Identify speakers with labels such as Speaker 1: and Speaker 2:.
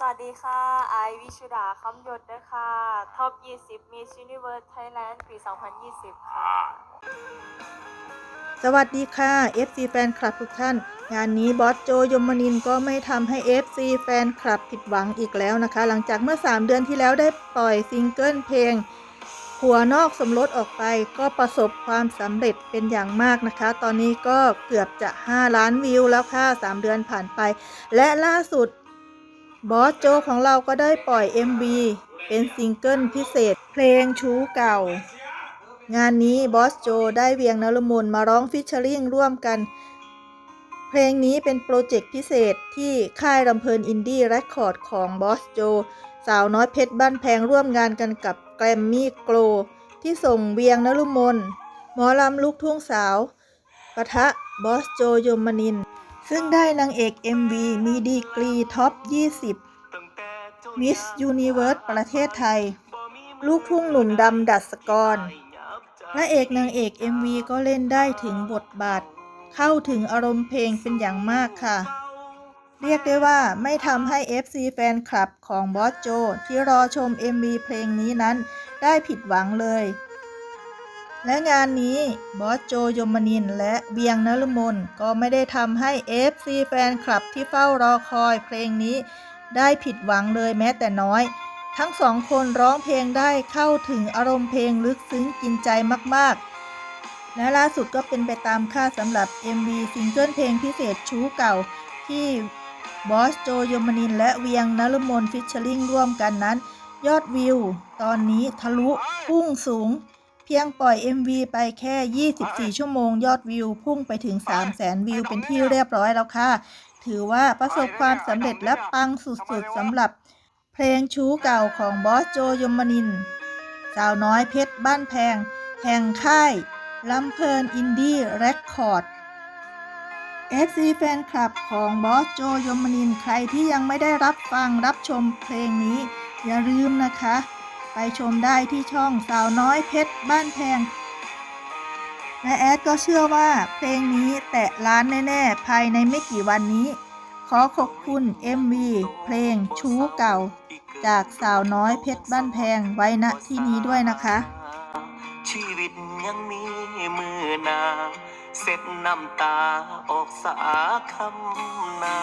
Speaker 1: สวัสดีค่ะ ไอวิชุดาคำยศด้วยค่ะท็อป 20 Miss Universe Thailand ปี 2020 ค่ะ
Speaker 2: สวัสดีค่ะ FC แฟนคลับทุกท่าน งานนี้บอสโจยมนินก็ไม่ทำให้ FC แฟนคลับผิดหวังอีกแล้วนะคะ หลังจากเมื่อ 3 เดือนที่แล้วได้ปล่อยซิงเกิลเพลงหัวนอกสมรสออกไปก็ประสบความสำเร็จเป็นอย่างมากนะคะ ตอนนี้ก็เกือบจะ 5 ล้านวิวแล้วค่ะ 3 เดือนผ่านไป และล่าสุด บอสโจของเราก็ได้ปล่อย MV เป็นซิงเกิลพิเศษ เพลงชู้เก่า งานนี้บอสโจได้เวียงนรมนมาร้องฟิชเชอริงร่วมกัน เพลงนี้เป็นโปรเจกต์พิเศษที่ค่ายลำเพลินอินดี้เรคคอร์ดของบอสโจ สาวน้อยเพชรบ้านแพงร่วมงานกันกับแกรมมี่โกลที่ส่งเวียงนรมนหมอลำลูกทุ่งสาวปะทะบอสโจยมนิน ซึ่งได้นางเอก MV มีดีกรีท็อป 20 มิสยูนิเวิร์สประเทศไทย ลูกทุ่งหนุ่มดำดัสกรพระเอกนางเอก MV ก็เล่นได้ถึงบทบาท เข้าถึงอารมณ์เพลงเป็นอย่างมากค่ะ เรียกได้ว่าไม่ทำให้ FC แฟนคลับของบอสโจที่รอชม MV เพลงนี้นั้นได้ผิดหวังเลย และงานนี้บอสโจยมนินและเวียงนรมนก็ไม่ได้ทำให้ FC แฟนคลับที่เฝ้ารอคอยเพลงนี้ได้ผิดหวังเลยแม้แต่น้อย ทั้งสองคนร้องเพลงได้เข้าถึงอารมณ์เพลงลึกซึ้งกินใจมากๆ และล่าสุดก็เป็นไปตามคาดสำหรับ MV ซิงเกิลเพลงพิเศษชู้เก่า ที่บอสโจยมนินและเวียงนรมนฟิชเชอริงร่วมกันนั้น ยอดวิว ตอนนี้ทะลุพุ่งสูง เพียงปล่อย MV ไปแค่ 24 ชั่วโมงยอดวิว พุ่งไปถึง 300,000วิวเป็นที่เรียบร้อยแล้วค่ะ ถือว่าประสบความสำเร็จและปังสุดๆสำหรับเพลงชู้เก่าของบอสโจยมนินทร์สาวน้อยเพชรบ้านแพง แห่งค่ายลำเพลินอินดี้เรคคอร์ด FC แฟนคลับของบอสโจยมนินทร์ใครที่ยังไม่ได้รับฟังรับชมเพลงนี้ อย่าลืมนะคะ ไปชมได้ที่ช่องสาวน้อยเพชรบ้านแพงและแอดก็เชื่อว่าเพลงนี้แตะล้านแน่ ๆ ภายในไม่กี่วันนี้ ขอขอบคุณ MV เพลงชู้เก่า จากสาวน้อยเพชรบ้านแพงไว้ณที่นี้ด้วยนะคะ
Speaker 3: ชีวิตยังมีมือนาเสร็จน้ำตาออกสาคำนา